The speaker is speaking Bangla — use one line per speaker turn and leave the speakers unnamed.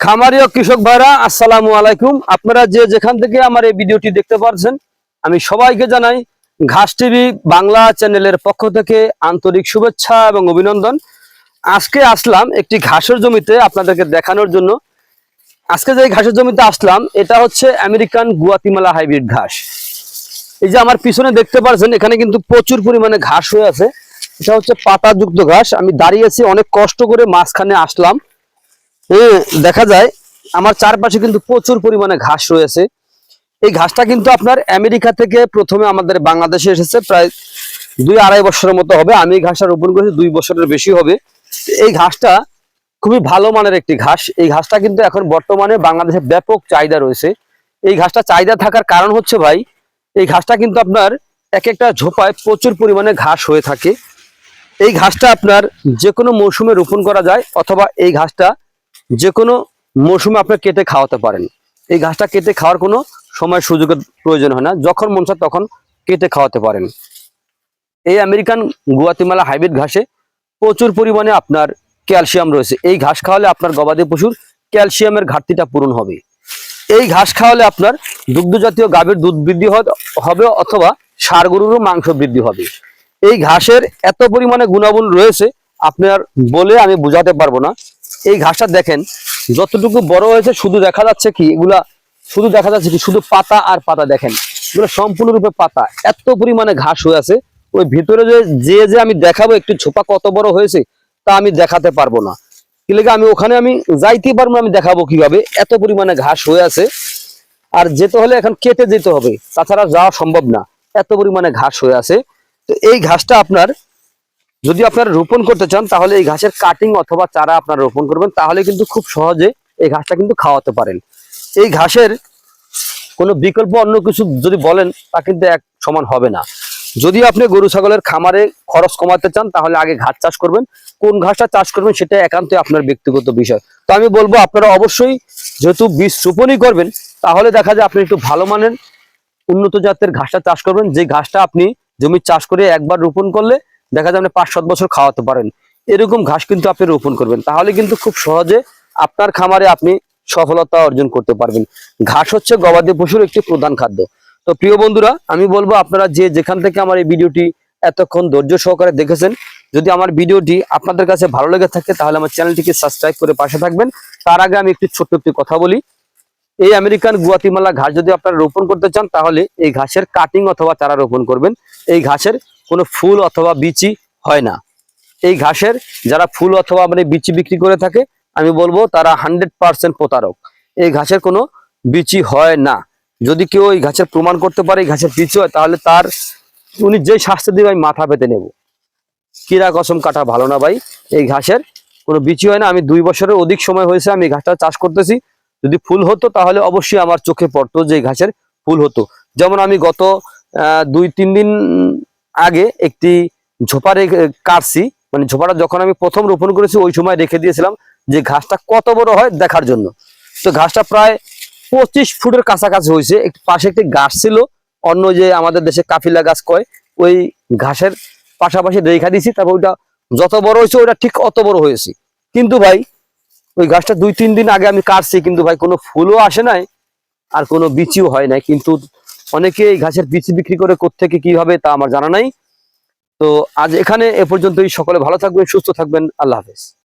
খামারি ও কৃষক ভাইরা, আসসালামু আলাইকুম। আপনারা যে যেখান থেকে আমার এই ভিডিওটি দেখতে পাচ্ছেন আমি সবাইকে জানাই ঘাস টিভি বাংলা চ্যানেলের পক্ষ থেকে আন্তরিক শুভেচ্ছা এবং অভিনন্দন। আজকে আসলাম একটি ঘাসের জমিতে আপনাদেরকে দেখানোর জন্য। আজকে যে ঘাসের জমিতে আসলাম, এটা হচ্ছে আমেরিকান গুয়াতিমালা হাইব্রিড ঘাস। এই যে আমার পিছনে দেখতে পাচ্ছেন এখানে কিন্তু প্রচুর পরিমাণে ঘাস হয়ে আছে। এটা হচ্ছে পাতাযুক্ত ঘাস। আমি দাঁড়িয়েছি, অনেক কষ্ট করে মাঝখানে আসলাম। দেখা যায়, আমার চারপাশে কিন্তু প্রচুর পরিমাণে ঘাস রয়েছে। এই ঘাসটা কিন্তু আপনার আমেরিকা থেকে প্রথমে আমাদের বাংলাদেশে এসেছে, প্রায় দুই আড়াই বছরের মতো হবে। আমি এই ঘাসটা রোপণ করেছি, দুই বছরের বেশি হবে। এই ঘাসটা খুবই ভালো মানের একটি ঘাস। এই ঘাসটা কিন্তু এখন বর্তমানে বাংলাদেশে ব্যাপক চাহিদা রয়েছে। এই ঘাসটা চাহিদা থাকার কারণ হচ্ছে ভাই, এই ঘাসটা কিন্তু আপনার এক একটা ঝোপায় প্রচুর পরিমাণে ঘাস হয়ে থাকে। এই ঘাসটা আপনার যে কোনো মৌসুমে রোপণ করা যায়, অথবা এই ঘাসটা যে কোনো মৌসুমে আপনি কেটে খাওয়াতে পারেন। এই ঘাসটা কেটে খাওয়ার কোনো সময় সুযোগের প্রয়োজন হয় না। যখন মন চায় তখন কেটে খাওয়াতে পারেন। এই আমেরিকান গুয়াতিমালা হাইব্রিড ঘাসে প্রচুর পরিমাণে আপনার ক্যালসিয়াম রয়েছে। এই ঘাস খাওয়ালে আপনার গবাদি পশুর ক্যালসিয়ামের ঘাটতিটা পূরণ হবে। এই ঘাস খাওয়ালে আপনার দুগ্ধ জাতীয় গাভীর দুধ বৃদ্ধি হবে অথবা ষাঁড় গরুরও মাংস বৃদ্ধি হবে। এই ঘাসের এত পরিমাণে গুণাগুণ রয়েছে, আপনার বলে আমি বোঝাতে পারব না। এই ঘাসটা দেখেন যতটুকু বড় হয়েছে শুধু দেখা যাচ্ছে কি এগুলা শুধু দেখা যাচ্ছে কি শুধু পাতা আর পাতা দেখেন। এগুলো সম্পূর্ণরূপে পাতা। এত পরিমাণে ঘাস হয়ে আছে ওই ভিতরে যে যে যে আমি দেখাবো একটু ছোপা কত বড় হয়েছে তা আমি দেখাতে পারব না। কিলেগে আমি ওখানে আমি যাইতে পারব না, আমি দেখাবো কীভাবে। এত পরিমাণে ঘাস হয়ে আছে আর যেতে হলে এখন কেটে যেতে হবে তাছাড়া যাওয়া সম্ভব না। এত পরিমাণে ঘাস হয়ে আছে। তো এই ঘাসটা আপনার যদি আপনারা রোপণ করতে চান, তাহলে এই ঘাসের কাটিং অথবা চারা আপনারা রোপণ করবেন, তাহলে কিন্তু খুব সহজে এই ঘাসটা কিন্তু খাওয়াতে পারেন। এই ঘাসের কোনো বিকল্প অন্য কিছু যদি বলেন, তা কিন্তু এক সমান হবে না। যদি আপনি গরু ছাগলের খামারে খরচ কমাতে চান, তাহলে আগে ঘাস চাষ করবেন। কোন ঘাসটা চাষ করবেন, সেটা একান্তই আপনার ব্যক্তিগত বিষয়। তো আমি বলব, আপনারা অবশ্যই যেহেতু বীজ রোপণই করবেন, তাহলে দেখা যায় আপনি একটু ভালো মানের উন্নত জাতের ঘাসটা চাষ করবেন। যে ঘাসটা আপনি জমি চাষ করে একবার রোপণ করলে দেখা যায় আপনি পাঁচ সাত বছর খাওয়াতে পারেন। এরকম ঘাস কিন্তু আপনি রোপণ করবেন। তাহলে কিন্তু খুব সহজে আপনার খামারে আপনি সফলতা অর্জন করতে পারবেন। ঘাস হচ্ছে গবাদি পশুর একটি প্রধান খাদ্য। তো প্রিয় বন্ধুরা, আমি বলব আপনারা যে যেখান থেকে আমার এই ভিডিওটি এতক্ষণ ধৈর্য সহকারে দেখেছেন, যদি আমার ভিডিওটি আপনাদের কাছে ভালো লেগে থাকে, তাহলে আমার চ্যানেলটিকে সাবস্ক্রাইব করে পাশে থাকবেন। তার আগে আমি একটি ছোট্ট একটি কথা বলি। এই আমেরিকান গুয়াতিমালা ঘাস যদি আপনারা রোপণ করতে চান, তাহলে এই ঘাসের কাটিং অথবা চারা রোপণ করবেন। এই ঘাসের কোনো ফুল অথবা বিচি হয় না। এই ঘাসের যারা ফুল অথবা মানে বিচি বিক্রি করে থাকে, আমি বলব তারা হান্ড্রেড পার্সেন্ট প্রতারক। এই ঘাসের কোনো বিচি হয় না। যদি কেউ এই ঘাসের প্রমাণ করতে পারে, এই ঘাসের বিচি হয়, তাহলে তার উনি যে শাস্তি দিবে, আমি মাথা পেতে নেব। কিরা কসম কাটা ভালো না ভাই। এই ঘাসের কোনো বিচি হয় না। আমি দুই বছরের অধিক সময় হয়েছে আমি এই ঘাসটা চাষ করতেছি। যদি ফুল হতো, তাহলে অবশ্যই আমার চোখে পড়তো যে ঘাসের ফুল হতো। যেমন আমি গত দুই, তিন দিন আগে একটি ঝোপা রেখে কাটছি। মানে ঝোপাটা যখন আমি প্রথম রোপণ করেছি, ওই সময় রেখে দিয়েছিলাম যে ঘাসটা কত বড় হয় দেখার জন্য। তো ঘাসটা প্রায় পঁচিশ ফুটের কাছাকাছি হয়েছে। একটু পাশে একটি গাছ ছিল, অন্য যে আমাদের দেশে কাফিলা গাছ কয়, ওই ঘাসের পাশাপাশি রেখা দিয়েছি। তারপর ওইটা যত বড় হয়েছে, ওইটা ঠিক অত বড় হয়েছে। কিন্তু ভাই ওই গাছটা দুই, তিন দিন আগে আমি কাটছি, কিন্তু ভাই কোনো ফুলও আসে নাই, আর কোনো বিচিও হয় নাই। কিন্তু অনেকে এই ঘাসের বিচি বিক্রি করে কোথেকে কি হবে তা আমার জানা নাই। তো আজ এখানে এ পর্যন্তই। সকলে ভালো থাকবেন, সুস্থ থাকবেন। আল্লাহ হাফেজ।